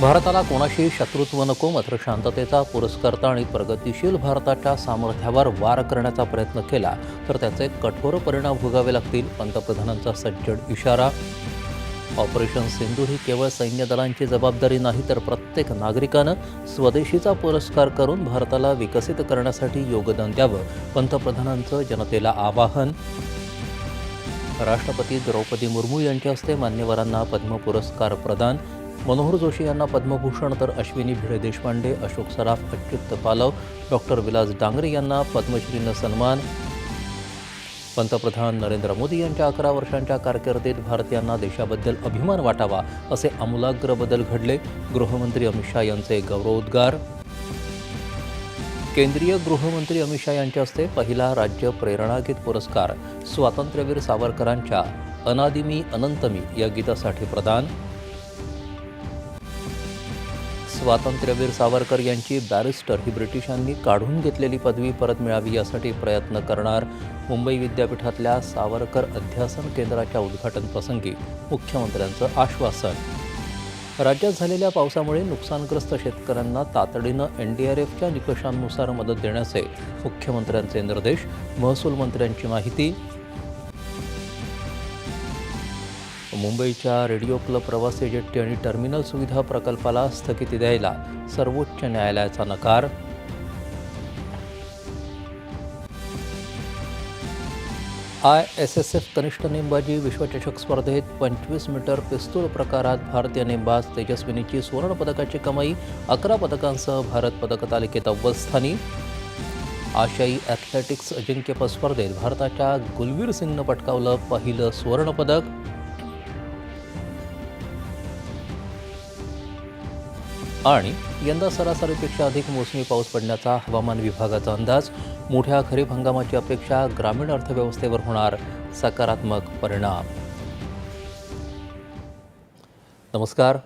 भारताला कोणाशी शत्रुत्व नको मात्र शांततेचा पुरस्कर्ता आणि प्रगतिशील भारताच्या सामर्थ्यावर वार करण्याचा प्रयत्न केला तर त्याचे कठोर परिणाम भोगावे लागतील पंतप्रधानांचा सज्जड इशारा. ऑपरेशन सिंधूर ही केवळ सैन्य दलांची जबाबदारी नाही तर प्रत्येक नागरिकानं स्वदेशीचा पुरस्कार करून भारताला विकसित करण्यासाठी योगदान द्यावं पंतप्रधानांचं जनतेला आवाहन. राष्ट्रपती द्रौपदी मुर्मू यांच्या हस्ते मान्यवरांना पद्म पुरस्कार प्रदान. मनोहर जोशी यांना पद्मभूषण तर अश्विनी भिडे देशपांडे अशोक सराफ अच्युत पालव डॉक्टर विलास डांगरे यांना पद्मश्रीनं सन्मान. पंतप्रधान नरेंद्र मोदी यांच्या अकरा वर्षांच्या कारकिर्दीत भारतीयांना देशाबद्दल अभिमान वाटावा असे आमूलाग्र बदल घडले. गृहमंत्री अमित शहा यांचे गौरवोद्गार. केंद्रीय गृहमंत्री अमित शहा यांच्या हस्ते पहिला राज्य प्रेरणागीत पुरस्कार. स्वातंत्र्यवीर सावरकरांच्या अनादिमी अनंतमी या गीतासाठी प्रदान. स्वातंत्र्यवीर सावरकर यांची बॅरिस्टर ही ब्रिटिशांनी काढून घेतलेली पदवी परत मिळावी यासाठी प्रयत्न करणार. मुंबई विद्यापीठातल्या सावरकर अध्यासन केंद्राच्या उद्घाटन प्रसंगी मुख्यमंत्र्यांचं आश्वासन. राज्यात झालेल्या पावसामुळे नुकसानग्रस्त शेतकऱ्यांना तातडीनं एनडीआरएफच्या निकषांनुसार मदत देण्याचे मुख्यमंत्र्यांचे निर्देश. महसूल मंत्र्यांची माहिती मुंबईच्या रेडिओ क्लब प्रवासी जेट्टी आणि टर्मिनल सुविधा प्रकल्पाला स्थगिती द्यायला सर्वोच्च न्यायालयाचा नकार. आय एस एस एफ कनिष्ठ नेमबाजी विश्वचषक स्पर्धेत पंचवीस मीटर पिस्तूल प्रकारात भारतीय नेमबाज तेजस्विनीची सुवर्णपदकाची कमाई अकरा पदकांसह भारत पदक तालिकेत अव्वल स्थानी आशियाई ॲथलेटिक्स अजिंक्यपद स्पर्धेत भारताच्या गुलवीर सिंगनं पटकावलं पहिलं सुवर्णपदक आणि यंदा सरासरीपेक्षा अधिक मोसमी पाऊस पडण्याचा हवामान विभागाचा अंदाज. मोठ्या खरीप हंगामाची अपेक्षा ग्रामीण अर्थव्यवस्थेवर होणार सकारात्मक परिणाम. नमस्कार.